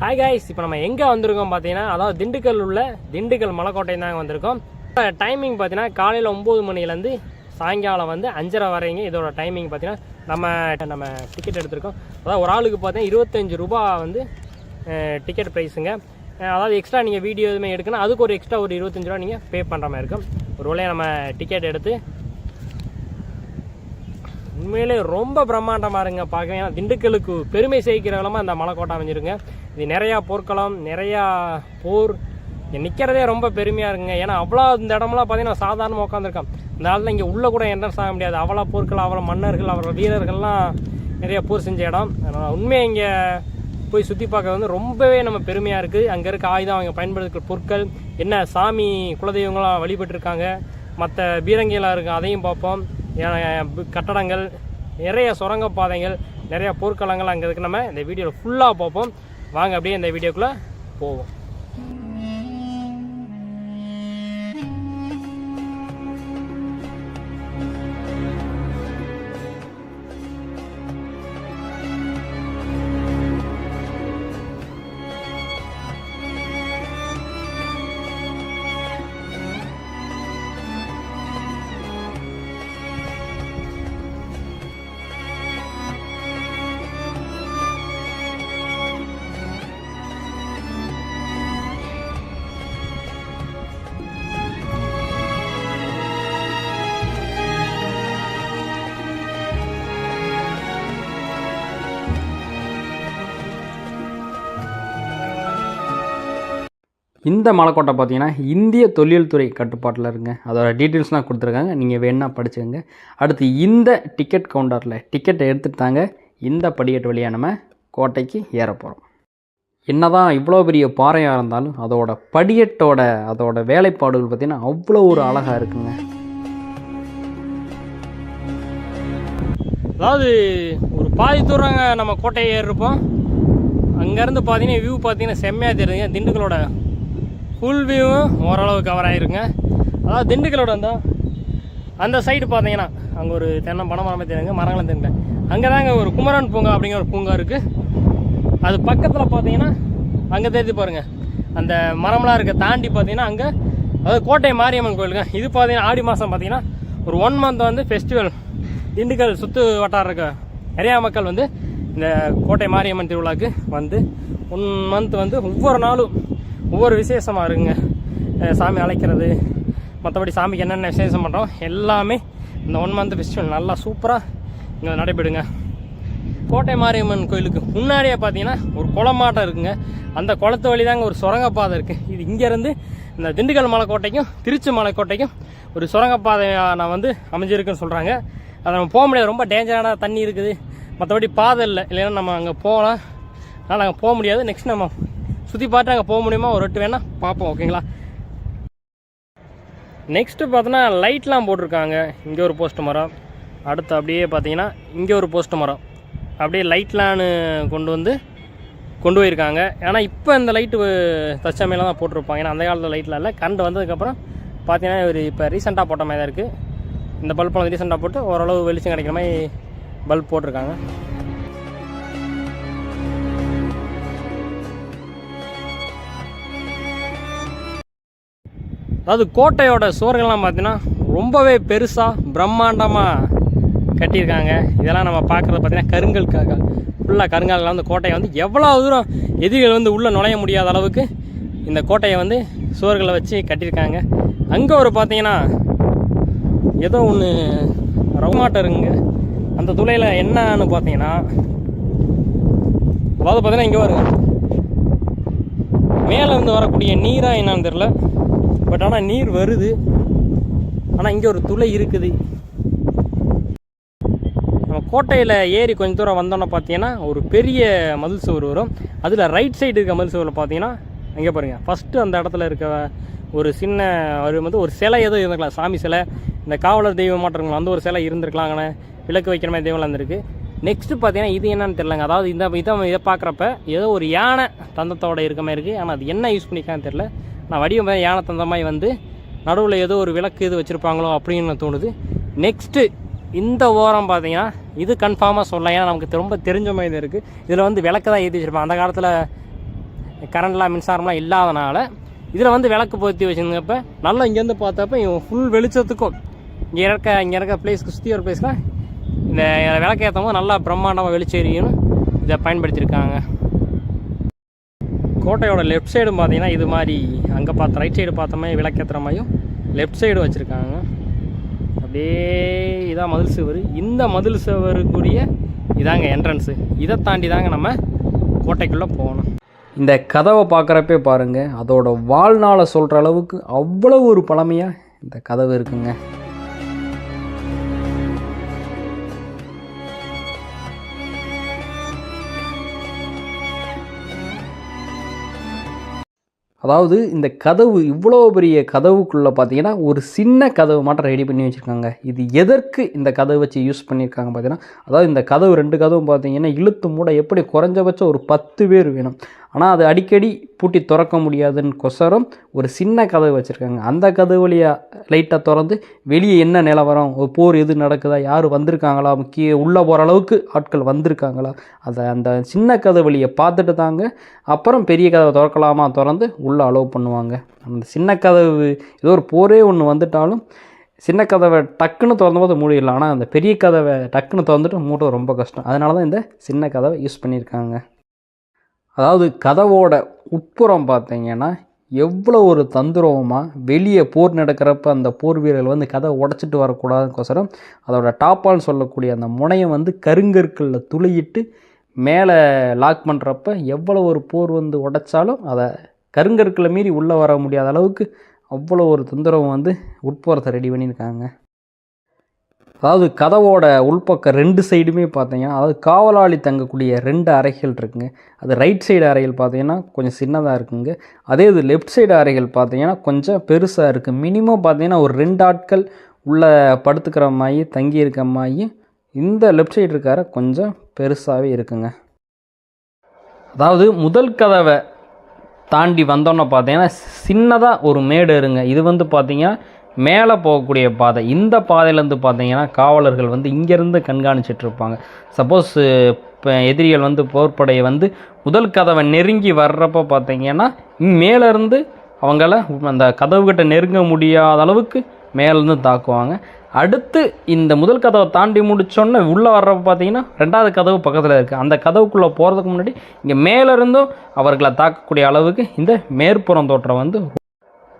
Hi guys இப்போ நம்ம எங்கே வந்திருக்கோம் பார்த்தீங்கன்னா அதாவது திண்டுக்கல் உள்ள திண்டுக்கல் மலைக்கோட்டை தாங்க வந்திருக்கோம். டைமிங் பார்த்தீங்கன்னா காலையில் ஒம்பது மணிலேருந்து சாயங்காலம் வந்து அஞ்சரை வரைங்க இதோட டைமிங் பார்த்தீங்கன்னா நம்ம நம்ம டிக்கெட் எடுத்திருக்கோம். அதாவது ஒரு ஆளுக்கு பார்த்தீங்கன்னா இருபத்தஞ்சு ரூபா வந்து டிக்கெட் ப்ரைஸுங்க அதாவது எக்ஸ்ட்ரா நீங்கள் வீடியோ எதுவுமே எடுக்கணும். அதுக்கு ஒரு எக்ஸ்ட்ரா ஒரு இருபத்தஞ்சு ரூபா நீங்கள் பே பண்ணுற மாதிரி இருக்கும். ஒரு வேலையை நம்ம டிக்கெட் எடுத்து உண்மையிலே ரொம்ப பிரம்மாண்டமாக இருங்க. பார்க்க ஏன்னா திண்டுக்கலுக்கு பெருமை சேர்க்கிற விதமாக இந்த மலைக்கோட்டை அமைஞ்சிருங்க. இது நிறையா போர்க்களம் நிறையா போர். இங்கே நிற்கிறதே ரொம்ப பெருமையாக இருக்குங்க. ஏன்னா அவ்வளோ இந்த இடமெல்லாம் பார்த்தீங்கன்னா சாதாரணமாக உட்காந்துருக்கான் இந்த ஆளில் இங்கே உள்ளே கூட என்ட்ரன்ஸ் ஆக முடியாது. அவ்வளோ போர்கள் அவ்வளோ மன்னர்கள் அவ்வளோ வீரர்கள்லாம் நிறைய போர் செஞ்ச இடம். அதனால் உண்மையாக இங்கே போய் சுற்றி பார்க்க வந்து ரொம்பவே நம்ம பெருமையாக இருக்குது அங்கே இருக்க ஆயுதம் அவங்க பயன்படுத்துகிற பொருட்கள் என்ன சாமி குலதெய்வங்களாம் வழிபட்டிருக்காங்க. மற்ற பீரங்கிகளாக இருக்கும் அதையும் பார்ப்போம். கட்டடங்கள் நிறைய சுரங்கப்பாதைகள் நிறைய போர்க்களங்கள் அங்கே இருக்கு. நம்ம இந்த வீடியோவில் ஃபுல்லாக பார்ப்போம். வாங்க அப்படியே இந்த வீடியோக்குள்ளே போவோம். இந்த மலைக்கோட்டை பார்த்தீங்கன்னா இந்திய தொழில்துறை கட்டுப்பாட்டில் இருங்க. அதோட டீட்டெயில்ஸ்லாம் கொடுத்துருக்காங்க. நீங்கள் வேணால் படிச்சுக்கோங்க. அடுத்து இந்த டிக்கெட் கவுண்டரில் டிக்கெட்டை எடுத்துட்டு தாங்க. இந்த படிக்கட்டு வழியாக நம்ம கோட்டைக்கு ஏற போகிறோம் என்னதான் இவ்வளோ பெரிய பாறையாக இருந்தாலும் அதோட படியட்டோட அதோட வேலைப்பாடுகள் பார்த்திங்கன்னா அவ்வளோ ஒரு அழகாக இருக்குங்க. அதாவது ஒரு பாதி தூரங்க நம்ம கோட்டையை ஏறிருப்போம். அங்கேருந்து பார்த்தீங்கன்னா வியூ பார்த்தீங்கன்னா செம்மையாக தெரியுதுங்க. திண்டுக்கலோட ஃபுல் வியூவும் ஓரளவு கவர் ஆகிருங்க அதாவது திண்டுக்கலோட அந்த அந்த சைடு பார்த்தீங்கன்னா அங்கே ஒரு தென்னை பனை மரமே தெரியுங்க மரங்களும் தெரியல அங்கே தாங்க ஒரு குமரன் பூங்கா அப்படிங்கிற ஒரு பூங்கா இருக்குது அது பக்கத்தில் பார்த்தீங்கன்னா அங்கே தெரிஞ்சு பாருங்க. அந்த மரம்லாம் இருக்க தாண்டி பார்த்தீங்கன்னா அங்கே அதாவது கோட்டை மாரியம்மன் கோயிலுங்க. இது பார்த்தீங்கன்னா ஆடி மாதம் பார்த்தீங்கன்னா ஒரு ஒன் மந்த் வந்து ஃபெஸ்டிவல் திண்டுக்கல் சுற்று வட்டாரம் இருக்க நிறையா மக்கள் வந்து இந்த கோட்டை மாரியம்மன் திருவிழாவுக்கு வந்து ஒன் மந்த் வந்து ஒவ்வொரு நாளும் ஒவ்வொரு விசேஷமாக இருக்குங்க சாமி அழைக்கிறது மற்றபடி சாமிக்கு என்னென்ன விசேஷம் பண்ணுறோம் எல்லாமே இந்த ஒன் மந்த் ஃபெஸ்டிவல் நல்லா சூப்பராக இங்கே நடைபெறுங்க. கோட்டை மாரியம்மன் கோயிலுக்கு முன்னாடியே பார்த்தீங்கன்னா ஒரு குளமாட்டம் இருக்குங்க. அந்த குளத்து வழி தாங்க ஒரு சுரங்கப்பாதை இருக்குது இது இங்கேருந்து இந்த திண்டுக்கல் மலைக்கோட்டைக்கும் திருச்சி மலைக்கோட்டைக்கும் ஒரு சுரங்கப்பாதை நான் வந்து அமைஞ்சிருக்குன்னு சொல்கிறாங்க அதை நம்ம போக முடியாது. ரொம்ப டேஞ்சரான தண்ணி இருக்குது. மற்றபடி பாதை இல்லை. இல்லைன்னா நம்ம அங்கே போகலாம். அதனால் அங்கே போக முடியாது. நெக்ஸ்ட் நம்ம சுற்றி பார்த்து அங்கே போக முடியுமா? ஒரு ரெட்டு வேணால் பார்ப்போம் ஓகேங்களா? நெக்ஸ்ட்டு பார்த்தோன்னா லைட்லாம் போட்டிருக்காங்க. இங்கே ஒரு போஸ்ட் மரம். அடுத்து அப்படியே பார்த்தீங்கன்னா இங்கே ஒரு போஸ்ட் மரம். அப்படியே லைட்லான்னு கொண்டு வந்து கொண்டு போயிருக்காங்க. ஏன்னா இப்போ இந்த லைட்டு தச்சமையில தான் போட்டிருப்பாங்க. ஏன்னா அந்த காலத்தில் லைட்லாம் இல்லை. கரண்ட் வந்ததுக்கப்புறம் பார்த்தீங்கன்னா ஒரு இப்போ ரீசெண்டாக போட்ட மாதிரி தான் இருக்குது இந்த பல்ப் ரீசெண்டாக போட்டு ஓரளவு வெளிச்சம் கிடைக்கிற மாதிரி பல்ப் போட்டிருக்காங்க. அதாவது கோட்டையோட சுவர்கள்லாம் பார்த்தீங்கன்னா ரொம்பவே பெருசாக பிரம்மாண்டமாக கட்டியிருக்காங்க. இதெல்லாம் நம்ம பார்க்குறது பார்த்தீங்கன்னா கருங்கல்காக ஃபுல்லாக கருங்கல்லாம் வந்து கோட்டையை வந்து எவ்வளோ தூரம் எதிரிகள் வந்து உள்ளே நுழைய முடியாத அளவுக்கு இந்த கோட்டையை வந்து சுவர்களை வச்சு கட்டியிருக்காங்க. அங்கே ஒரு பார்த்தீங்கன்னா ஏதோ ஒன்று ரவுமாட்டம் இருக்குங்க அந்த துளையில் என்னன்னு பார்த்தீங்கன்னா அதாவது பார்த்தீங்கன்னா இங்கே வருங்க மேலே இருந்து வரக்கூடிய நீராக என்னன்னு தெரில பட் ஆனால் நீர் வருது. ஆனால் இங்கே ஒரு துளை இருக்குது. நம்ம கோட்டையில் ஏறி கொஞ்சம் தூரம் வந்தோன்னே பார்த்தீங்கன்னா ஒரு பெரிய மதில் சுவர் வரும். அதில் ரைட் சைடு இருக்க மதில் சுவரில் பார்த்தீங்கன்னா இங்கே பாருங்கள் ஃபஸ்ட்டு அந்த இடத்துல இருக்க ஒரு சின்ன ஒரு வந்து ஒரு சிலை ஏதோ இருந்திருக்கலாம். சாமி சிலை இந்த காவலர் தெய்வம் மாட்டிருக்கலாம் அந்த ஒரு சிலை இருந்திருக்கலாங்கண்ணே விளக்கு வைக்கிற மாதிரி தெய்வம் இருந்திருக்கு. நெக்ஸ்ட்டு பார்த்தீங்கன்னா இது என்னன்னு தெரிலங்க அதாவது இந்த இதை இதை பார்க்குறப்ப ஏதோ ஒரு யானை தந்தத்தோட இருக்க மாதிரி இருக்குது ஆனால் அது என்ன யூஸ் பண்ணிக்கான்னு தெரில நான் வடிவம் யானை தந்தமாய் வந்து நடுவில் ஏதோ ஒரு விளக்கு இது வச்சுருப்பாங்களோ அப்படின்னு தோணுது. நெக்ஸ்ட்டு இந்த ஓரம் பார்த்தீங்கன்னா இது கன்ஃபார்மாக சொல்லலாம். ஏன்னா நமக்கு ரொம்ப தெரிஞ்ச மாதிரி இருக்குது இதில் வந்து விளக்கு தான் ஏற்றி வச்சுருப்பாங்க. அந்த காலத்தில் கரண்ட்லாம் மின்சாரம்லாம் இல்லாதனால இதில் வந்து விளக்கு பொருத்தி வச்சுருந்தப்ப நல்லா இங்கேருந்து பார்த்தப்ப ஃபுல் வெளிச்சத்துக்கும் இங்கே இருக்க இங்கே இருக்க பிளேஸ்க்கு சுற்றி ஒரு பிளேஸ்லாம் இந்த விளக்கு ஏற்றும் போது நல்லா பிரம்மாண்டமாக வெளிச்சேரியும் இதை பயன்படுத்தியிருக்காங்க. கோட்டையோட லெஃப்ட் சைடும் பார்த்தீங்கன்னா இது மாதிரி அங்கே பார்த்த ரைட் சைடு பார்த்தோமே மாதிரி விளக்கேற்றுற மாதிரியும் லெஃப்ட் சைடு வச்சுருக்காங்க. அப்படியே இதான் மதில் சுவர். இந்த மதில் சுவருக்குரிய இதாங்க என்ட்ரன்ஸு இதை தாண்டி தாங்க நம்ம கோட்டைக்குள்ளே போகணும். இந்த கதவை பார்க்குறப்பே பாருங்கள் அதோட வாழ்நாளை சொல்கிற அளவுக்கு அவ்வளோ ஒரு பழமையாக இந்த கதவு இருக்குங்க. அதாவது இந்த கதவு இவ்வளோ பெரிய கதவுக்குள்ளே பார்த்தீங்கன்னா ஒரு சின்ன கதவு மட்டும் ரெடி பண்ணி வச்சுருக்காங்க. இது எதற்கு இந்த கதவை வச்சு யூஸ் பண்ணியிருக்காங்க பார்த்தீங்கன்னா அதாவது இந்த கதவு ரெண்டு கதவும் பார்த்தீங்கன்னா இழுத்து மூட எப்படி குறைஞ்சபட்சம் ஒரு பத்து பேர் வேணும். ஆனால் அது அடிக்கடி பூட்டி திறக்க முடியாதுன்னு கொசரம் ஒரு சின்ன கதவு வச்சுருக்காங்க. அந்த கதவு வழியாக லைட்டாக திறந்து வெளியே என்ன நிலவரம் ஒரு போர் எது நடக்குதா யார் வந்திருக்காங்களா முக்கிய உள்ளே போகிற அளவுக்கு ஆட்கள் வந்திருக்காங்களா அதை அந்த சின்ன கதவு வழியை பார்த்துட்டு தாங்க. அப்புறம் பெரிய கதவை திறக்கலாமா திறந்து உள்ளே அலோவ் பண்ணுவாங்க. அந்த சின்ன கதவு ஏதோ ஒரு போரே ஒன்று வந்துட்டாலும் சின்ன கதவை டக்குன்னு திறந்தபோது மூடிடலாம் ஆனால் அந்த பெரிய கதவை டக்குன்னு திறந்துட்டு மூடுறது ரொம்ப கஷ்டம். அதனால தான் இந்த சின்ன கதவை யூஸ் பண்ணியிருக்காங்க. அதாவது கதவோட உட்புறம் பார்த்தீங்கன்னா எவ்வளோ ஒரு தந்துரவமாக வெளியே போர் நடக்கிறப்ப அந்த போர் வீரர்கள் வந்து கதை உடச்சிட்டு வரக்கூடாதுக்கோசரம் அதோட டாப்பால் சொல்லக்கூடிய அந்த முனையை வந்து கருங்கற்களில் துளையிட்டு மேலே லாக் பண்ணுறப்ப எவ்வளோ ஒரு போர் வந்து உடைச்சாலும் அதை கருங்கற்களை மீறி உள்ளே வர முடியாத அளவுக்கு அவ்வளோ ஒரு தொந்தரவு வந்து உட்புறத்தை ரெடி பண்ணியிருக்காங்க. அதாவது கதவோட உள்பக்கம் ரெண்டு சைடுமே பார்த்தீங்கன்னா அதாவது காவலாளி தங்கக்கூடிய ரெண்டு அறைகள் இருக்குங்க. அது ரைட் சைடு அறைகள் பார்த்தீங்கன்னா கொஞ்சம் சின்னதாக இருக்குங்க. அதே இது லெஃப்ட் சைடு அறைகள் பார்த்தீங்கன்னா கொஞ்சம் பெருசாக இருக்குது மினிமம் பார்த்தீங்கன்னா ஒரு ரெண்டு ஆட்கள் உள்ளே படுத்துக்கிற மாதிரி தங்கி இருக்க மாதிரி இந்த லெஃப்ட் சைடு இருக்கார கொஞ்சம் பெருசாகவே இருக்குங்க. அதாவது முதல் கதவை தாண்டி வந்தோன்னே பார்த்தீங்கன்னா சின்னதாக ஒரு மேடு இருங்க. இது வந்து பார்த்தீங்கன்னா மேலே போகக்கூடிய பாதை இந்த பாதையிலேருந்து பார்த்தீங்கன்னா காவலர்கள் வந்து இங்கேருந்து கண்காணிச்சிட்டு இருப்பாங்க சப்போஸ் இப்போ எதிரிகள் வந்து போர்ப்படையை வந்து முதல் கதவை நெருங்கி வர்றப்போ பார்த்தீங்கன்னா மேலேருந்து அவங்கள அந்த கதவுகிட்ட நெருங்க முடியாத அளவுக்கு மேலேருந்து தாக்குவாங்க. அடுத்து இந்த முதல் கதவை தாண்டி முடித்தோன்னே உள்ளே வர்றப்ப பார்த்தீங்கன்னா ரெண்டாவது கதவு பக்கத்தில் இருக்குது அந்த கதவுக்குள்ளே போகிறதுக்கு முன்னாடி இங்கே மேலேருந்தும் அவர்களை தாக்கக்கூடிய அளவுக்கு இந்த மேற்புறம் தோற்றம் வந்து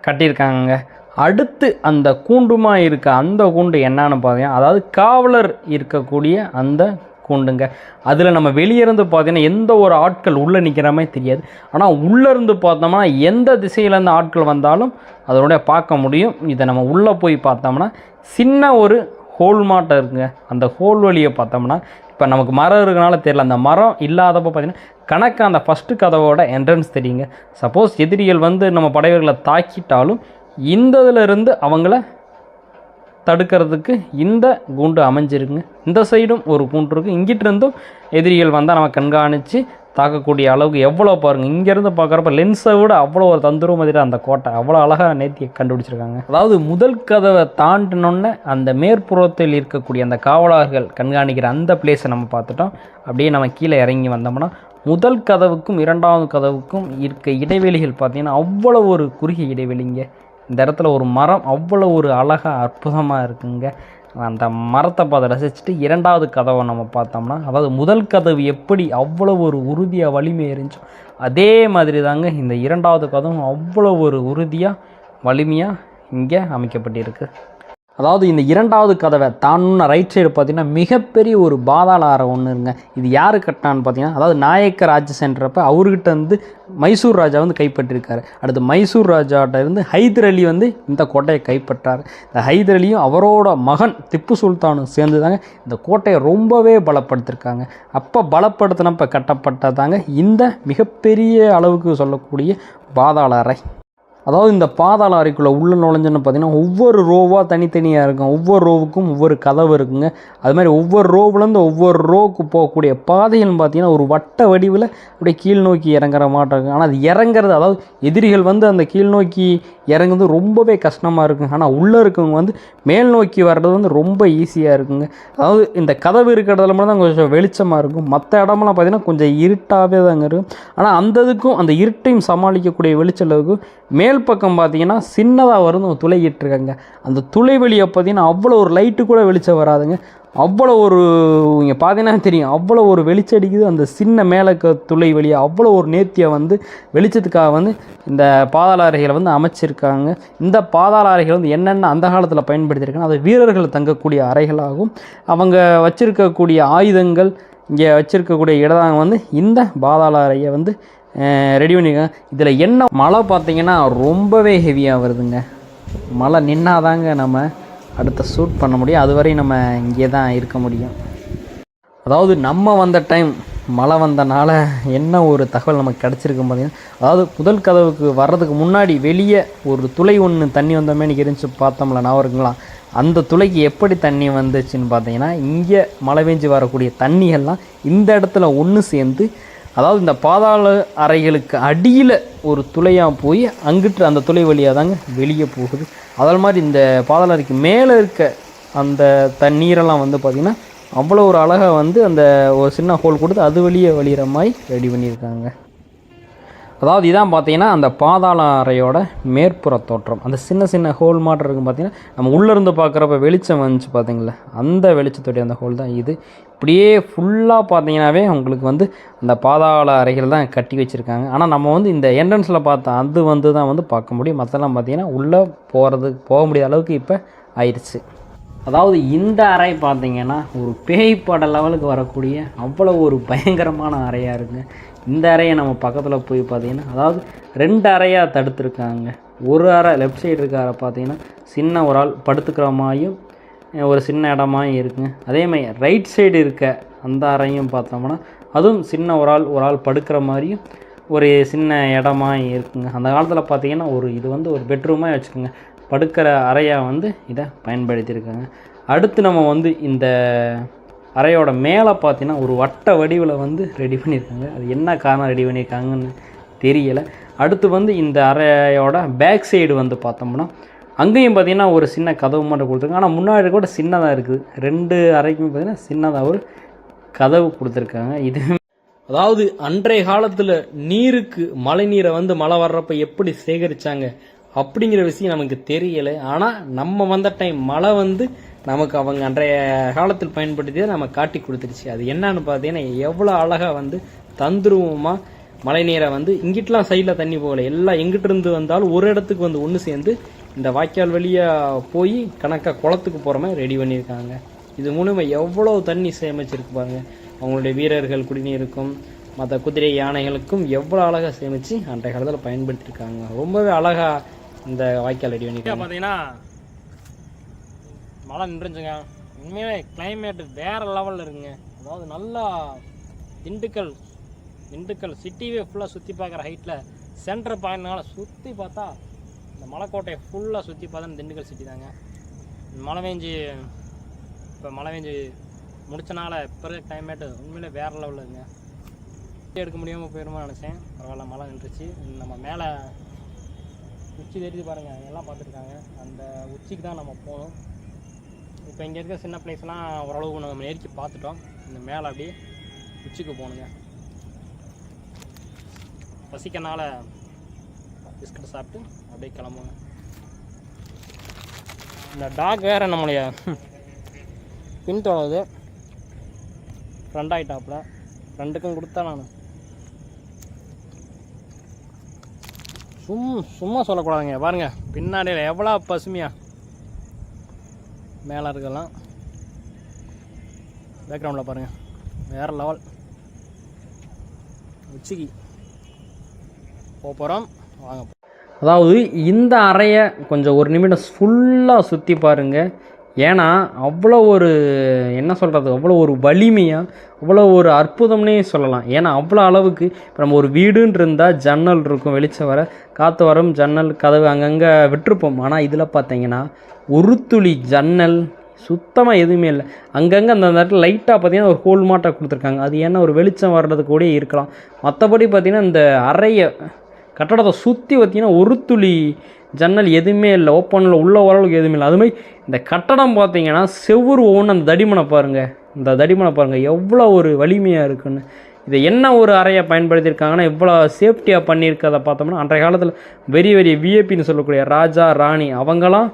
கட்டியிருக்காங்க அடுத்து அந்த கூண்டுமாக இருக்க அந்த கூண்டு என்னன்னு பார்த்தீங்கன்னா அதாவது காவலர் இருக்கக்கூடிய அந்த கூண்டுங்க. அதில் நம்ம வெளியே இருந்து பார்த்தீங்கன்னா எந்த ஒரு ஆட்கள் உள்ளே நிற்கிற மாதிரி தெரியாது. ஆனால் உள்ளே இருந்து பார்த்தோம்னா எந்த திசையிலேருந்து ஆட்கள் வந்தாலும் அதனுடைய பார்க்க முடியும். இதை நம்ம உள்ளே போய் பார்த்தோம்னா சின்ன ஒரு ஹோல் மாட்டம் இருக்குங்க. அந்த ஹோல் வழியை பார்த்தோம்னா இப்போ நமக்கு மரம் இருக்கனால தெரியல. அந்த மரம் இல்லாதப்போ பார்த்தீங்கன்னா கணக்கு அந்த ஃபஸ்ட்டு கதவோட என்ட்ரன்ஸ் தெரியுங்க. சப்போஸ் எதிரிகள் வந்து நம்ம படைவர்களை தாக்கிட்டாலும் இந்த இதுல இருந்து அவங்கள தடுக்கிறதுக்கு இந்த கூண்டு அமைஞ்சிருக்குங்க. இந்த சைடும் ஒரு கூண்டு இருக்குது இங்கிட்டு இருந்தும் எதிரிகள் வந்தால் நம்ம கண்காணித்து தாக்கக்கூடிய அளவுக்கு எவ்வளோ பாருங்கள் இங்கேருந்து பார்க்குறப்ப லென்ஸை விட அவ்வளோ ஒரு தந்துரும் மாதிரி அந்த கோட்டை அவ்வளோ அழகாக நேர்த்தி கண்டுபிடிச்சிருக்காங்க. அதாவது முதல் கதவை தாண்டினோன்னே அந்த மேற்புறத்தில் இருக்கக்கூடிய அந்த காவலர்கள் கண்காணிக்கிற அந்த பிளேஸை நம்ம பார்த்துட்டோம். அப்படியே நம்ம கீழே இறங்கி வந்தோம்னா முதல் கதவுக்கும் இரண்டாவது கதவுக்கும் இருக்க இடைவெளிகள் பார்த்திங்கன்னா அவ்வளோ ஒரு குறுகிய இடைவெளிங்க. இந்த இடத்துல ஒரு மரம் அவ்வளோ ஒரு அழகாக அற்புதமாக இருக்குங்க. அந்த மரத்தை பார்த்து ரசிச்சுட்டு இரண்டாவது கதவை நம்ம பார்த்தோம்னா அதாவது முதல் கதவு எப்படி அவ்வளோ ஒரு உறுதியாக வலிமை இருந்துச்சோ அதே மாதிரி தாங்க இந்த இரண்டாவது கதவும் அவ்வளோ ஒரு உறுதியாக வலிமையாக இங்கே அமைக்கப்பட்டிருக்கு. அதாவது இந்த இரண்டாவது கதவை தானுன்னு ரைட் சைடு பார்த்தீங்கன்னா மிகப்பெரிய ஒரு பாதாள அறை ஒன்று இருங்க. இது யார் கட்டினான்னு பார்த்தீங்கன்னா அதாவது நாயக்க ராஜசென்றப்ப அவர்கிட்ட வந்து மைசூர் ராஜா வந்து கைப்பற்றிருக்காரு. அடுத்து மைசூர் ராஜாட்ட இருந்து ஹைதர் அலி வந்து இந்த கோட்டையை கைப்பற்றார். இந்த ஹைதர் அலியும் அவரோட மகன் திப்பு சுல்தானும் சேர்ந்து தாங்க இந்த கோட்டையை ரொம்பவே பலப்படுத்திருக்காங்க. அப்போ பலப்படுத்தினப்ப கட்டப்பட்டதாங்க இந்த மிகப்பெரிய அளவுக்கு சொல்லக்கூடிய பாதாள அறை. அதாவது இந்த பாதாள அறைக்குள்ளே உள்ளே நுழைஞ்சோன்னு பார்த்தீங்கன்னா ஒவ்வொரு ரோவாக தனித்தனியாக இருக்கும். ஒவ்வொரு ரோவுக்கும் ஒவ்வொரு கதவு இருக்குங்க. அது மாதிரி ஒவ்வொரு ரோவுலேருந்து ஒவ்வொரு ரோவுக்கு போகக்கூடிய பாதைகள்னு பார்த்தீங்கன்னா ஒரு வட்ட வடிவில் அப்படியே கீழ் நோக்கி இறங்குற மாட்டம் ஆனால் அது இறங்குறது அதாவது எதிரிகள் வந்து அந்த கீழ் நோக்கி இறங்குறது ரொம்பவே கஷ்டமாக இருக்குங்க. ஆனால் உள்ளே இருக்கவங்க வந்து மேல் நோக்கி வர்றது வந்து ரொம்ப ஈஸியாக இருக்குங்க. அதாவது இந்த கதவு இருக்கிற இடத்துல மட்டும் தான் கொஞ்சம் வெளிச்சமாக இருக்கும். மற்ற இடமெல்லாம் பார்த்தீங்கன்னா கொஞ்சம் இருட்டாகவே தாங்க இருக்கும். ஆனால் அந்த இதுக்கும் அந்த இருட்டையும் சமாளிக்கக்கூடிய வெளிச்சளவுக்கு மேல் பக்கம் பார்த்தீங்கன்னா சின்னதாக வரும் ஒரு துளை அந்த துளை வெளியை பார்த்தீங்கன்னா அவ்வளோ ஒரு லைட்டு கூட வெளிச்சம் வராதுங்க. அவ்வளோ ஒரு இங்கே பார்த்தீங்கன்னா தெரியும் அவ்வளோ ஒரு வெளிச்சம் அடிக்குது அந்த சின்ன மேலே துளை வழியாக அவ்வளோ ஒரு நேர்த்தியை வந்து வெளிச்சத்துக்காக வந்து இந்த பாதாள அறைகளை வந்து அமைச்சிருக்காங்க. இந்த பாதாள அறைகள் வந்து என்னென்ன அந்த காலத்தில் பயன்படுத்தியிருக்காங்க அது வீரர்கள் தங்கக்கூடிய அறைகளாகும். அவங்க வச்சிருக்கக்கூடிய ஆயுதங்கள் இங்கே வச்சிருக்கக்கூடிய இடதாங்க வந்து இந்த பாதாள அறையை வந்து ரெடி பண்ணியிருக்காங்க இதில் என்ன மழை பார்த்தீங்கன்னா ரொம்பவே ஹெவியாக வருதுங்க. மழை நின்னாதாங்க நம்ம அடுத்த ஷூட் பண்ண முடியும். அதுவரை நம்ம இங்கே தான் இருக்க முடியும். அதாவது நம்ம வந்த டைம் மழை வந்தனால என்ன ஒரு தகவல் நமக்கு கிடச்சிருக்கு பார்த்தீங்கன்னா அதாவது முதல் கதவுக்கு வர்றதுக்கு முன்னாடி வெளியே ஒரு துளை ஒன்று தண்ணி வந்தோமே எனக்கு இருந்துச்சு பார்த்தோம்ல நான் இருக்குங்களா? அந்த துளைக்கு எப்படி தண்ணி வந்துச்சுன்னு பார்த்தீங்கன்னா இங்கே மழை பெஞ்சு வரக்கூடிய தண்ணியெல்லாம் இந்த இடத்துல ஒன்று சேர்ந்து அதாவது இந்த பாதாள அறைகளுக்கு அடியில் ஒரு துளையாக போய் அங்கிட்டு அந்த துளை வழியாக தாங்க வெளியே போகுது. அதால் மாதிரி இந்த பாதாள அறைக்கு மேலே இருக்க அந்த தண்ணீரெல்லாம் வந்து பார்த்திங்கன்னா அவ்வளோ ஒரு அழகாக வந்து அந்த ஒரு சின்ன ஹோல் கொடுத்து அது வெளியே வழிகிற மாதிரி ரெடி பண்ணியிருக்காங்க. அதாவது இதான் பார்த்தீங்கன்னா அந்த பாதாள அறையோட மேற்புற தோற்றம். அந்த சின்ன சின்ன ஹோல் மாட்டம் இருக்கும் பார்த்தீங்கன்னா நம்ம உள்ளேருந்து பார்க்குறப்ப வெளிச்சம் வந்துச்சு பார்த்தீங்களா? அந்த வெளிச்சத்துடைய அந்த ஹோல் தான் இது. இப்படியே ஃபுல்லாக பார்த்தீங்கன்னாவே உங்களுக்கு வந்து அந்த பாதாள அறைகள் தான் கட்டி வச்சுருக்காங்க. ஆனால் நம்ம வந்து இந்த என்ட்ரன்ஸில் பார்த்தா அது வந்து தான் வந்து பார்க்க முடியும். மற்றெல்லாம் பார்த்தீங்கன்னா உள்ளே போகிறது போக முடியாத அளவுக்கு இப்போ ஆயிடுச்சு அதாவது இந்த அறை பார்த்தீங்கன்னா ஒரு பேய் பட லெவலுக்கு வரக்கூடிய அவ்வளோ ஒரு பயங்கரமான அறையாக இருக்குது இந்த அறையை நம்ம பக்கத்தில் போய் பார்த்தீங்கன்னா அதாவது ரெண்டு அறையாக தடுத்துருக்காங்க. ஒரு அறை லெஃப்ட் சைடு இருக்க அறை பார்த்தீங்கன்னா சின்ன ஒரு ஆள் படுத்துக்கிற மாதிரியும் ஒரு சின்ன இடமாயும் இருக்குங்க. அதே மாதிரி ரைட் சைடு இருக்க அந்த அறையும் பார்த்தோம்னா அதுவும் சின்ன ஒரு ஆள் ஒரு ஆள் படுக்கிற மாதிரியும் ஒரு சின்ன இடமா இருக்குங்க. அந்த காலத்தில் பார்த்தீங்கன்னா ஒரு இது வந்து ஒரு பெட்ரூமாக வச்சுக்கோங்க. படுக்கிற அறையாக வந்து இதை பயன்படுத்தியிருக்காங்க. அடுத்து நம்ம வந்து இந்த அறையோட மேலே பார்த்தீங்கன்னா ஒரு வட்ட வடிவில் வந்து ரெடி பண்ணியிருக்காங்க அது என்ன காரணம் ரெடி பண்ணியிருக்காங்கன்னு தெரியலை. அடுத்து வந்து இந்த அறையோட பேக் சைடு வந்து பார்த்தோம்னா அங்கேயும் பார்த்தீங்கன்னா ஒரு சின்ன கதவு மட்டும் கொடுத்துருக்காங்க. ஆனால் முன்னாடி கூட சின்னதாக இருக்குது. ரெண்டு அறைக்குமே பார்த்தீங்கன்னா சின்னதாக ஒரு கதவு கொடுத்துருக்காங்க. இது அதாவது அன்றைய காலத்தில் நீருக்கு மழை நீரை வந்து மழை வர்றப்ப எப்படி சேகரிச்சாங்க அப்படிங்கிற விஷயம் நமக்கு தெரியலை. ஆனால் நம்ம வந்த டைம் மழை வந்து நமக்கு அவங்க அன்றைய காலத்தில் பயன்படுத்தியதை நம்ம காட்டி கொடுத்துருச்சு அது என்னன்னு பார்த்தீங்கன்னா எவ்வளோ அழகாக வந்து தந்துருவமாக மழை நீரை வந்து இங்கிட்டலாம் சைடில் தண்ணி போகல. எல்லாம் எங்கிட்ட இருந்து வந்தாலும் ஒரு இடத்துக்கு வந்து ஒன்று சேர்ந்து இந்த வாய்க்கால் வழியாக போய் கணக்காக குளத்துக்கு போகிற மாதிரி ரெடி பண்ணியிருக்காங்க. இது மூலிமா எவ்வளோ தண்ணி சேமிச்சிருக்கு பாருங்க. அவங்களுடைய வீரர்கள் குடிநீருக்கும் மற்ற குதிரை யானைகளுக்கும் எவ்வளோ அழகாக சேமித்து அன்றைய காலத்தில் பயன்படுத்தியிருக்காங்க. ரொம்பவே அழகாக இந்த வாய்க்கால் ரெடி பண்ணியிருக்காங்க. பார்த்தீங்கன்னா மழை நின்றுச்சுங்க. உண்மையாகவே கிளைமேட் வேற லெவலில் இருக்குங்க. அதாவது நல்லா திண்டுக்கல் திண்டுக்கல் சிட்டிவே ஃபுல்லாக சுற்றி பார்க்குற ஹைட்டில் சென்டர் பாயிண்ட்னால சுற்றி பார்த்தா இந்த மலைக்கோட்டையை ஃபுல்லாக சுற்றி பார்த்தா திண்டுக்கல் சிட்டி தாங்க. மழை பெஞ்சு இப்போ மழை பெஞ்சு முடிச்சனால இப்போ இருக்க கிளைமேட்டு உண்மையிலே வேறு லெவலில் இருக்குங்க. எடுக்க முடியாமல் போயிருமா நினச்சேன். பரவாயில்ல மழை நின்றுச்சு. நம்ம மேலே உச்சி தெரியுது பாருங்கள் எல்லாம் பார்த்துருக்காங்க. அந்த உச்சிக்கு தான் நம்ம போகணும். இப்போ இங்கே இருக்க சின்ன பிளேஸ்லாம் ஓரளவுக்கு நம்ம நெருக்கி பார்த்துட்டோம். இந்த மேலே அப்படியே உச்சிக்கு போகணுங்க. பசிக்கனால பிஸ்கட் சாப்பிட்டு அப்படியே கிளம்புங்க இந்த டாக் வேறு நம்மளைய பின்தொடருது ஃப்ரெண்ட் ஆகிட்டாப்புல ஃப்ரெண்டுக்கும் கொடுத்தா நான். சும் சும்மா சொல்லக்கூடாதுங்க. பாருங்க பின்னாடியில் எவ்வளோ பசுமையாக மேலே இருக்கலாம் பேக்ரவுண்டில் பாருங்க. வேற லெவல் உச்சிக்கு. போகிறோம் வாங்க. அதாவது இந்த அறையை கொஞ்சம் ஒரு நிமிடம் ஃபுல்லாக சுற்றி பாருங்க. ஏன்னா அவ்வளோ ஒரு என்ன சொல்கிறது அவ்வளோ ஒரு வலிமையாக அவ்வளோ ஒரு அற்புதம்னே சொல்லலாம். ஏன்னா அவ்வளோ அளவுக்கு இப்போ நம்ம ஒரு வீடுன்னு இருந்தால் ஜன்னல் இருக்கும் வெளிச்சம் வர காற்று வரும் ஜன்னல் கதவு அங்கங்கே விட்டுருப்போம். ஆனால் இதில் பார்த்தீங்கன்னா ஒரு துளி ஜன்னல் சுத்தமாக எதுவுமே இல்லை. அங்கங்கே அந்த இடத்துல லைட்டாக பார்த்தீங்கன்னா ஒரு ஹோல் மாட்டை கொடுத்துருக்காங்க. அது ஏன்னா ஒரு வெளிச்சம் வர்றது கூட இருக்கலாம். மற்றபடி பார்த்திங்கன்னா இந்த அறையை கட்டடத்தை சுற்றி பார்த்தீங்கன்னா ஒரு துளி ஜன்னல் எதுவுமே இல்லை. ஓப்பனில் உள்ள ஓரளவுக்கு எதுவுமே இல்லை. அதுமாதிரி இந்த கட்டடம் பார்த்தீங்கன்னா செவ்வறு ஒவ்வொன்று அந்த தடிமனை பாருங்கள் இந்த தடிமனை பாருங்கள் எவ்வளோ ஒரு வலிமையாக இருக்குன்னு. இதை என்ன ஒரு அறையை பயன்படுத்தியிருக்காங்கன்னா இவ்வளோ சேஃப்டியாக பண்ணியிருக்கதை பார்த்தோம்னா அன்றைய காலத்தில் வெரி வெரி விஏபின்னு சொல்லக்கூடிய ராஜா ராணி அவங்களாம்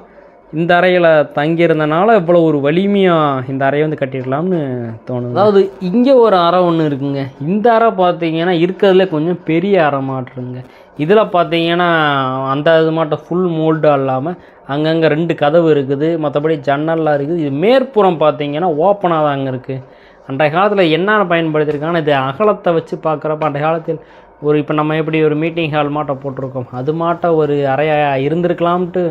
இந்த அறையில் தங்கியிருந்தனால இவ்வளோ ஒரு வலிமையாக இந்த அறையை வந்து கட்டிடலாம்னு தோணுது. அதாவது இங்கே ஒரு அறை ஒன்று இருக்குங்க. இந்த அறை பார்த்தீங்கன்னா இருக்கிறதுல கொஞ்சம் பெரிய அறை மாட்டுருங்க இதில் பார்த்தீங்கன்னா அந்த இது மாட்டம் ஃபுல் மோல்டாக இல்லாமல் அங்கங்கே ரெண்டு கதவு இருக்குது மற்றபடி ஜன்னல்லாம் இருக்குது. இது மேற்புறம் பார்த்தீங்கன்னா ஓப்பனாக தாங்க இருக்குது அன்றைய காலத்தில் என்னென்ன பயன்படுத்தியிருக்காங்கன்னா இது அகலத்தை வச்சு பார்க்குறப்ப அன்றைய காலத்தில் ஒரு இப்போ நம்ம எப்படி ஒரு மீட்டிங் ஹால் மாட்ட போட்டிருக்கோம். அது மாட்ட ஒரு அறையாக இருந்திருக்கலாம்ட்டு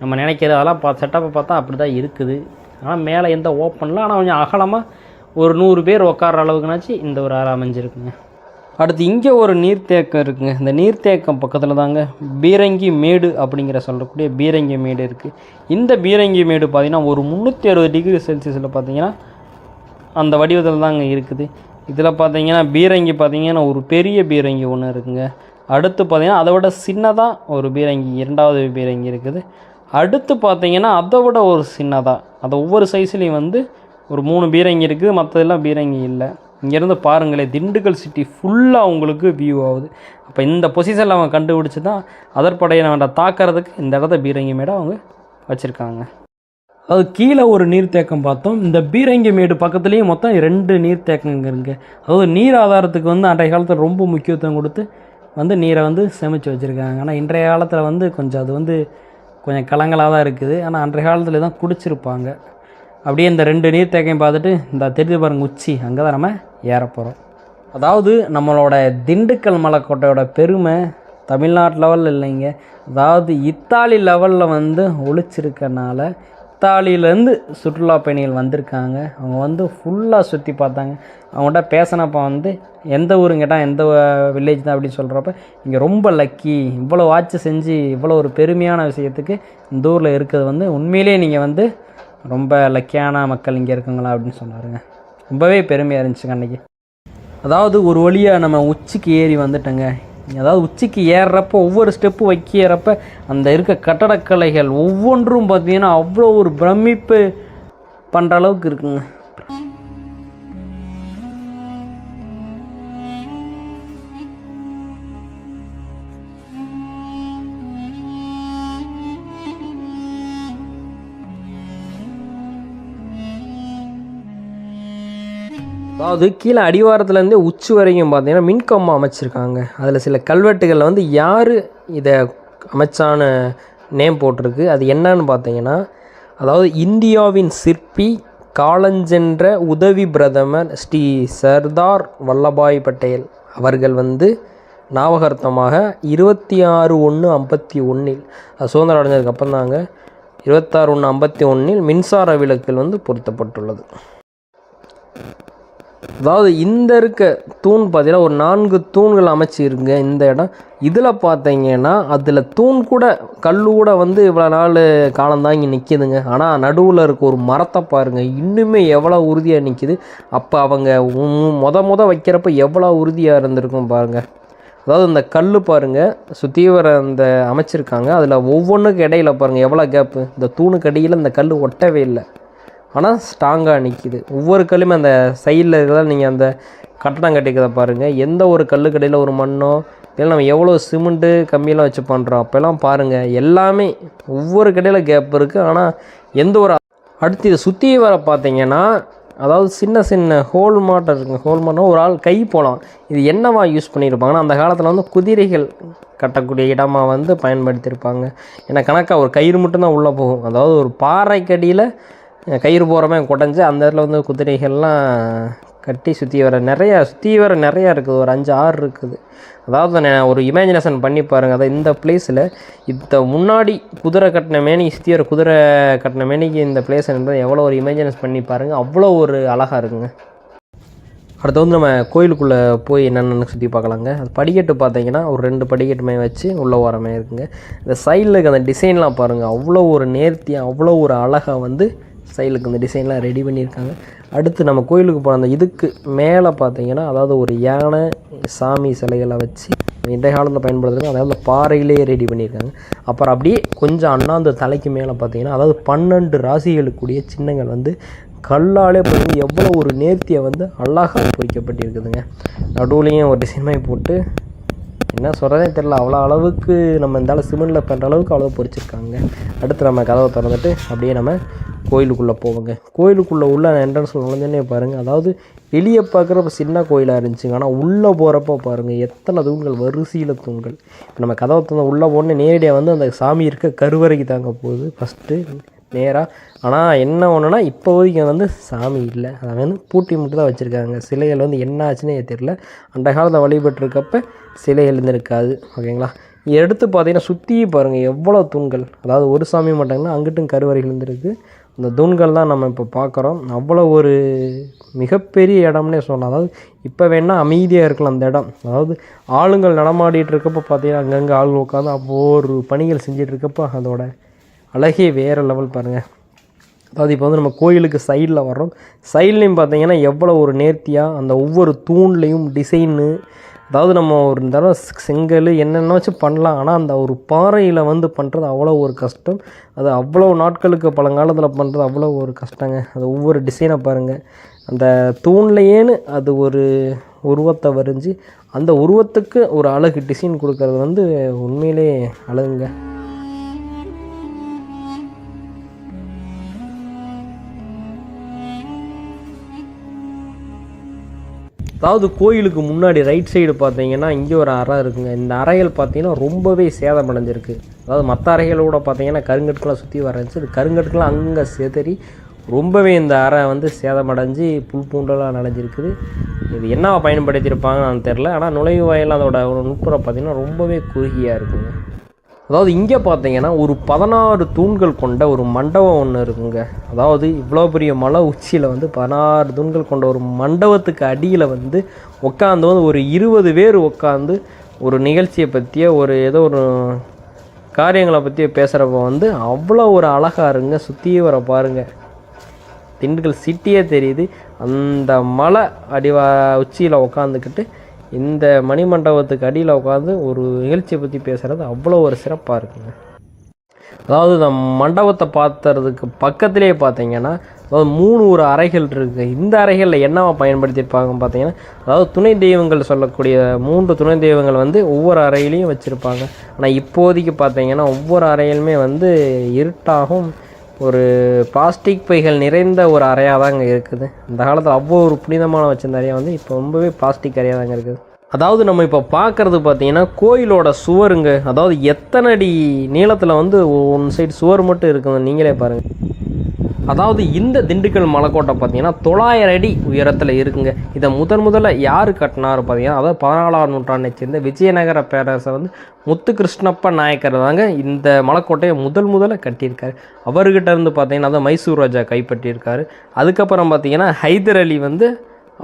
நம்ம நினைக்கிறது. அதெல்லாம் பா செட்டப்பை பார்த்தா அப்படி தான் இருக்குது. ஆனால் மேலே எந்த ஓப்பனில் ஆனால் கொஞ்சம் அகலமாக ஒரு நூறு பேர் உட்கார அளவுக்குனாச்சு இந்த ஒரு அறை அமைஞ்சிருக்குங்க. அடுத்து இங்கே ஒரு நீர்த்தேக்கம் இருக்குங்க. இந்த நீர்த்தேக்கம் பக்கத்தில் தாங்க பீரங்கி மேடு அப்படிங்கிற சொல்லக்கூடிய பீரங்கி மேடு இருக்குது இந்த பீரங்கி மேடு பார்த்திங்கன்னா ஒரு முந்நூற்றி அறுபது டிகிரி செல்சியஸில் பார்த்தீங்கன்னா அந்த வடிவத்தில் தாங்க இருக்குது. இதில் பார்த்தீங்கன்னா பீரங்கி பார்த்திங்கன்னா ஒரு பெரிய பீரங்கி ஒன்று இருக்குங்க. அடுத்து பார்த்திங்கன்னா அதை விட சின்னதாக ஒரு பீரங்கி இரண்டாவது பீரங்கி இருக்குது. அடுத்து பார்த்தீங்கன்னா அதை விட ஒரு சின்னதாக அது ஒவ்வொரு சைஸ்லேயும் வந்து ஒரு மூணு பீரங்கி இருக்குது மற்றதெல்லாம் பீரங்கி இல்லை. இங்கேருந்து பாருங்களேன் திண்டுக்கல் சிட்டி ஃபுல்லாக உங்களுக்கு வியூ ஆகுது. அப்போ இந்த பொசிஷனில் அவங்க கண்டுபிடிச்சி தான் அதற்படையை நம்ம தாக்கிறதுக்கு இந்த இடத்த பீரங்கி மேடம் அவங்க வச்சுருக்காங்க. அது கீழே ஒரு நீர்த்தேக்கம் பார்த்தோம். இந்த பீரங்கி மேடு பக்கத்துலேயும் மொத்தம் ரெண்டு நீர்த்தேக்கங்க இருக்குது அதாவது நீர் ஆதாரத்துக்கு வந்து அன்றைய காலத்தில் ரொம்ப முக்கியத்துவம் கொடுத்து வந்து நீரை வந்து சேமித்து வச்சுருக்காங்க. ஆனால் இன்றைய காலத்தில் வந்து கொஞ்சம் அது வந்து கொஞ்சம் கலங்களாக தான் இருக்குது. ஆனால் அன்றைய காலத்தில் தான் குடிச்சிருப்பாங்க. அப்படியே இந்த ரெண்டு நீர்த்தேக்கையும் பார்த்துட்டு இந்த தெரிஞ்சு பாருங்கள் உச்சி அங்கே தான் நம்ம ஏற போகிறோம் அதாவது நம்மளோட திண்டுக்கல் மலைக்கோட்டையோட பெருமை தமிழ்நாட்டு லெவலில் இல்லைங்க அதாவது இத்தாலி லெவலில் வந்து ஒழிச்சிருக்கனால இத்தாலியிலேருந்து சுற்றுலா பயணிகள் வந்திருக்காங்க. அவங்க வந்து ஃபுல்லாக சுற்றி பார்த்தாங்க. அவங்கள்ட்ட பேசினப்போ வந்து எந்த ஊருன்னு கேட்டால் எந்த வில்லேஜ் தான் அப்படின்னு சொல்கிறப்ப இங்கே ரொம்ப லக்கி இவ்வளோ வாட்ச் செஞ்சு இவ்வளோ ஒரு பெருமையான விஷயத்துக்கு இந்த ஊரில் இருக்கிறது வந்து உண்மையிலேயே நீங்கள் வந்து ரொம்ப லக்கியான மக்கள் இங்கே இருக்குங்களா அப்படின்னு சொன்னாருங்க. ரொம்பவே பெருமையாக இருந்துச்சுங்க அன்றைக்கி அதாவது ஒரு வழியாக நம்ம உச்சிக்கு ஏறி வந்துட்டோங்க. அதாவது உச்சிக்கு ஏறுறப்ப ஒவ்வொரு ஸ்டெப்பு வைக்கிறப்ப அந்த இருக்க கட்டடக்கலைகள் ஒவ்வொன்றும் பார்த்தீங்கன்னா அவ்வளோ ஒரு பிரமிப்பு பண்ணுற அளவுக்கு இருக்குங்க. அதாவது கீழே அடிவாரத்துலேருந்தே உச்சி வரைக்கும் பார்த்தீங்கன்னா மின்கம்பம் அமைச்சிருக்காங்க. அதில் சில கல்வெட்டுகளில் வந்து யார் இதை அமைச்சான நேம் போட்டிருக்கு. அது என்னன்னு பார்த்தீங்கன்னா அதாவது இந்தியாவின் சிற்பி காலஞ்சென்ற உதவி பிரதமர் ஸ்ரீ சர்தார் வல்லபாய் பட்டேல் அவர்கள் வந்து ஞாபகார்த்தமாக இருபத்தி ஆறு ஒன்று ஐம்பத்தி ஒன்றில் சுதந்திரம் அடைஞ்சதுக்கப்புறம் தாங்க இருபத்தாறு ஒன்று ஐம்பத்தி ஒன்றில் மின்சார விளக்கில் வந்து பொருத்தப்பட்டுள்ளது. அதாவது இந்த இருக்க தூண் பார்த்தீங்கன்னா ஒரு நான்கு தூண்கள் அமைச்சிருங்க இந்த இடம். இதில் பார்த்தீங்கன்னா அதில் தூண் கூட கல் கூட வந்து இவ்வளோ நாள் காலம்தான் இங்கே நிற்கிதுங்க ஆனால் நடுவில் இருக்க ஒரு மரத்தை பாருங்கள் இன்னுமே எவ்வளோ உறுதியாக நிற்கிது அப்போ அவங்க மொத மொத வைக்கிறப்ப எவ்வளோ உறுதியாக இருந்திருக்கும் பாருங்கள் அதாவது இந்த கல் பாருங்கள் சுற்றி வர அந்த அமைச்சிருக்காங்க. அதில் ஒவ்வொன்றுக்கு இடையில பாருங்கள் எவ்வளோ கேப்பு இந்த தூணுக்கு அடியில் இந்த கல் ஒட்டவே இல்லை. ஆனால் ஸ்ட்ராங்காக நிற்கிது ஒவ்வொரு கல்லுமே அந்த சைடில் இருக்கிறதா நீங்கள் அந்த கட்டடம் கட்டிக்கிறத பாருங்கள் எந்த ஒரு கல்லுக்கடையில் ஒரு மண்ணோ இல்லை நம்ம எவ்வளோ சிமெண்ட்டு கம்மியெல்லாம் வச்சு பண்ணுறோம் அப்போல்லாம் பாருங்கள் எல்லாமே ஒவ்வொரு கடையில் கேப் இருக்குது ஆனால் எந்த ஒரு அடுத்து இதை சுற்றி வர பார்த்தீங்கன்னா அதாவது சின்ன சின்ன ஹோல் மாட்டம் இருக்குங்க. ஹோல் மாட்டம் ஒரு ஆள் கை போகலாம் இது என்னவா யூஸ் பண்ணியிருப்பாங்கன்னா அந்த காலத்தில் வந்து குதிரைகள் கட்டக்கூடிய இடமாக வந்து பயன்படுத்தியிருப்பாங்க. ஏன்னா கணக்காக ஒரு கயிறு மட்டும்தான் உள்ளே போகும். அதாவது ஒரு பாறைக்கடியில் கயிறு போகிறமே குடஞ்சி அந்த இடத்துல வந்து குதிரைகள்லாம் கட்டி சுற்றி வர நிறையா சுற்றி வர நிறையா இருக்குது. ஒரு அஞ்சு ஆறு இருக்குது. அதாவது நான் ஒரு இமேஜினேஷன் பண்ணி பாருங்கள் அதாவது இந்த பிளேஸில் இந்த முன்னாடி குதிரை கட்டின மேனி சுற்றி வர குதிரை கட்டின மேனிக்கு இந்த பிளேஸ் என்பது எவ்வளோ ஒரு இமேஜினேஷன் பண்ணி பாருங்கள் அவ்வளோ ஒரு அழகாக இருக்குங்க. அடுத்து வந்து நம்ம கோயிலுக்குள்ளே போய் என்னென்னு சுற்றி பார்க்கலாங்க. அது படிக்கட்டு பார்த்தீங்கன்னா ஒரு ரெண்டு படிக்கட்டுமே வச்சு உள்ளே ஓரமே இருக்குங்க. இந்த சைடில் இருக்க அந்த டிசைன்லாம் பாருங்கள் அவ்வளோ ஒரு நேர்த்தியாக அவ்வளோ ஒரு அழகாக வந்து சைடுக்கு இந்த டிசைன்லாம் ரெடி பண்ணியிருக்காங்க. அடுத்து நம்ம கோயிலுக்கு போன அந்த இதுக்கு மேலே பார்த்தீங்கன்னா அதாவது ஒரு யானை சாமி சிலைகளை வச்சு இந்த காலத்தில் பயன்படுத்துகிறாங்க அதாவது பாறையிலேயே ரெடி பண்ணியிருக்காங்க. அப்புறம் அப்படியே கொஞ்சம் அண்ணாந்து தலைக்கு மேலே பார்த்தீங்கன்னா அதாவது பன்னெண்டு ராசிகளுக்குரிய சின்னங்கள் வந்து கல்லாலே பார்த்தீங்கன்னா எவ்வளோ ஒரு நேர்த்தியை வந்து அழகாக பொறிக்கப்பட்டிருக்குதுங்க. நடுவுலையும் ஒரு டிசைன் மாதிரி போட்டு என்ன சொல்கிறதே தெரில அவ்வளோ அளவுக்கு நம்ம இந்த சிமெண்டில் பண்ணுற அளவுக்கு அவ்வளோ பொறிச்சிருக்காங்க. அடுத்து நம்ம கதவை திறந்துட்டு அப்படியே நம்ம கோயிலுக்குள்ளே போவோங்க. கோயிலுக்குள்ளே உள்ள என்ட்ரன்ஸ் நுழைஞ்சோன்னே பாருங்கள் அதாவது வெளியே பார்க்குறப்ப சின்ன கோயிலாக இருந்துச்சுங்க. ஆனால் உள்ளே போகிறப்ப பாருங்கள் எத்தனை தூண்கள் வரிசையில் தூண்கள். இப்போ நம்ம கதவை திறந்து உள்ளே போனே நேரடியாக வந்து அந்த சாமி இருக்க கருவறைக்கு தாங்க போகுது. ஃபஸ்ட்டு நேராக ஆனால் என்ன ஒன்றுனா இப்போதைக்கு வந்து சாமி இல்லை. அதை வந்து பூட்டி மட்டும் தான் வச்சுருக்காங்க. சிலைகள் வந்து என்ன ஆச்சுன்னே தெரியல. அந்த காலத்தில் வழிபட்டிருக்கப்ப சிலைகள் இருந்திருக்காது ஓகேங்களா? எடுத்து பார்த்தீங்கன்னா சுற்றி பாருங்கள் எவ்வளோ தூண்கள். அதாவது ஒரு சாமி மட்டும்னா அங்கிட்டும் கருவறைகள் இருந்திருக்கு இந்த தூண்கள் தான் நம்ம இப்போ பார்க்குறோம் அவ்வளோ ஒரு மிகப்பெரிய இடம்னே சொல்லலாம். அதாவது இப்போ வேணால் அமைதியாக இருக்கலாம் அந்த இடம். அதாவது ஆளுங்கள் நடமாடிட்டு இருக்கப்போ பார்த்தீங்கன்னா அங்கங்கே ஆளுங்க உட்காந்து அப்போ ஒரு பணிகள் செஞ்சிட்டு இருக்கப்போ அதோட அழகே வேறு லெவல் பாருங்கள் அதாவது இப்போ வந்து நம்ம கோயிலுக்கு சைடில் வர்றோம். சைட்லேயும் பார்த்தீங்கன்னா எவ்வளோ ஒரு நேர்த்தியாக அந்த ஒவ்வொரு தூண்லேயும் டிசைனு அதாவது நம்ம ஒரு தடவை செங்கல் என்னென்ன வச்சு பண்ணலாம் ஆனால் அந்த ஒரு பாறையில் வந்து பண்ணுறது அவ்வளோ ஒரு கஷ்டம். அது அவ்வளோ நாட்களுக்கு பழங்காலத்தில் பண்ணுறது அவ்வளோ ஒரு கஷ்டங்க. அது ஒவ்வொரு டிசைனை பாருங்கள் அந்த தூண்லையேன்னு அது ஒரு உருவத்தை வரைஞ்சி அந்த உருவத்துக்கு ஒரு அழகு டிசைன் கொடுக்கறது வந்து உண்மையிலே அழகுங்க. அதாவது கோயிலுக்கு முன்னாடி ரைட் சைடு பார்த்தீங்கன்னா இங்கே ஒரு அறை இருக்குங்க. இந்த அறைகள் பார்த்தீங்கன்னா ரொம்பவே சேதமடைஞ்சிருக்கு அதாவது மற்ற அறைகளோட பார்த்தீங்கன்னா கருங்கற்கெல்லாம் சுற்றி வரைஞ்சி இது கருங்கற்கெல்லாம் அங்கே செதறி ரொம்பவே இந்த அறை வந்து சேதமடைஞ்சு புல் பூண்டெல்லாம் நனைஞ்சிருக்குது. இது என்ன பயன்படுத்தியிருப்பாங்கன்னு எனக்கு தெரில ஆனால் நுழைவு வாயில் அதோட ஒரு நுட்புறம் பார்த்திங்கன்னா ரொம்பவே குறுகியாக இருக்குங்க. அதாவது இங்கே பார்த்தீங்கன்னா ஒரு பதினாறு தூண்கள் கொண்ட ஒரு மண்டபம் ஒன்று இருக்குங்க. அதாவது இவ்வளோ பெரிய மலை உச்சியில் வந்து பதினாறு தூண்கள் கொண்ட ஒரு மண்டபத்துக்கு அடியில் வந்து உட்காந்து வந்து ஒரு இருபது பேர் உட்காந்து ஒரு நிகழ்ச்சியை பற்றிய ஒரு ஏதோ ஒரு காரியங்களை பற்றி பேசுகிறப்ப வந்து அவ்வளோ ஒரு அழகாக இருங்க சுற்றி வர பாருங்கள் திண்டுக்கல் சிட்டியே தெரியுது. அந்த மலை அடிவா உச்சியில் உட்காந்துக்கிட்டு இந்த மணிமண்டபத்துக்கு அடியில் உட்காந்து ஒரு நிகழ்ச்சியை பற்றி பேசுகிறது அவ்வளோ ஒரு சிறப்பாக இருக்குங்க. அதாவது இந்த மண்டபத்தை பார்த்துறதுக்கு பக்கத்துலேயே பார்த்தீங்கன்னா அதாவது மூணு ஒரு அறைகள் இருக்குது இந்த அறைகளில் என்னவா பயன்படுத்தியிருப்பாங்க பார்த்தீங்கன்னா அதாவது துணை தெய்வங்கள் சொல்லக்கூடிய மூன்று துணை தெய்வங்கள் வந்து ஒவ்வொரு அறையிலையும் வச்சுருப்பாங்க. ஆனால் இப்போதைக்கு பார்த்தீங்கன்னா ஒவ்வொரு அறையிலுமே வந்து இருட்டாகும் ஒரு பிளாஸ்டிக் பைகள் நிறைந்த ஒரு அறையாக தாங்க இருக்குது. அந்த காலத்தில் அவ்வளோ ஒரு புனிதமான வச்சிருந்த அறையாக வந்து இப்போ ரொம்பவே பிளாஸ்டிக் அறையாக தாங்க இருக்குது. அதாவது நம்ம இப்போ பார்க்குறது பார்த்தீங்கன்னா கோயிலோட சுவருங்க. அதாவது எத்தனை அடி நீளத்தில் வந்து ஒன் சைடு சுவர் மட்டும் இருக்குங்க. நீங்களே பாருங்கள் அதாவது இந்த திண்டுக்கல் மலைக்கோட்டை பார்த்தீங்கன்னா தொள்ளாயிரம் அடி உயரத்தில் இருக்குங்க. இதை முதன் முதல்ல யார் கட்டினார் பார்த்தீங்கன்னா அதாவது பதினாலாம் நூற்றாண்டை சேர்ந்த விஜயநகர பேரரசர் வந்து முத்துகிருஷ்ணப்ப நாயக்கர் தாங்க இந்த மலைக்கோட்டையை முதல் முதல்ல கட்டியிருக்காரு. அவர்கிட்ட இருந்து பார்த்தீங்கன்னா அதான் மைசூர் ராஜா கைப்பற்றியிருக்காரு. அதுக்கப்புறம் பார்த்தீங்கன்னா ஹைதர் அலி வந்து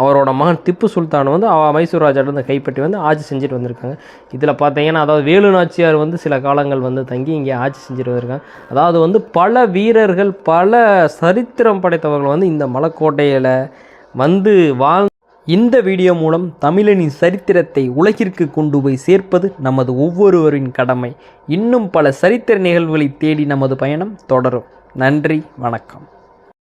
அவரோட மகன் திப்பு சுல்தான் வந்து அவ மைசூர் ராஜாட்டிருந்து கைப்பற்றி வந்து ஆட்சி செஞ்சுட்டு வந்திருக்காங்க. இதில் பார்த்தீங்கன்னா அதாவது வேலு நாச்சியார் வந்து சில காலங்கள் வந்து தங்கி இங்கே ஆட்சி செஞ்சுட்டு வந்திருக்காங்க. அதாவது வந்து பல வீரர்கள் பல சரித்திரம் படைத்தவர்கள் வந்து இந்த மலைக்கோட்டையில் வந்து வாழ் இந்த வீடியோ மூலம் தமிழனின் சரித்திரத்தை உலகிற்கு கொண்டு போய் சேர்ப்பது நமது ஒவ்வொருவரின் கடமை. இன்னும் பல சரித்திர நிகழ்வுகளை தேடி நமது பயணம் தொடரும். நன்றி வணக்கம்.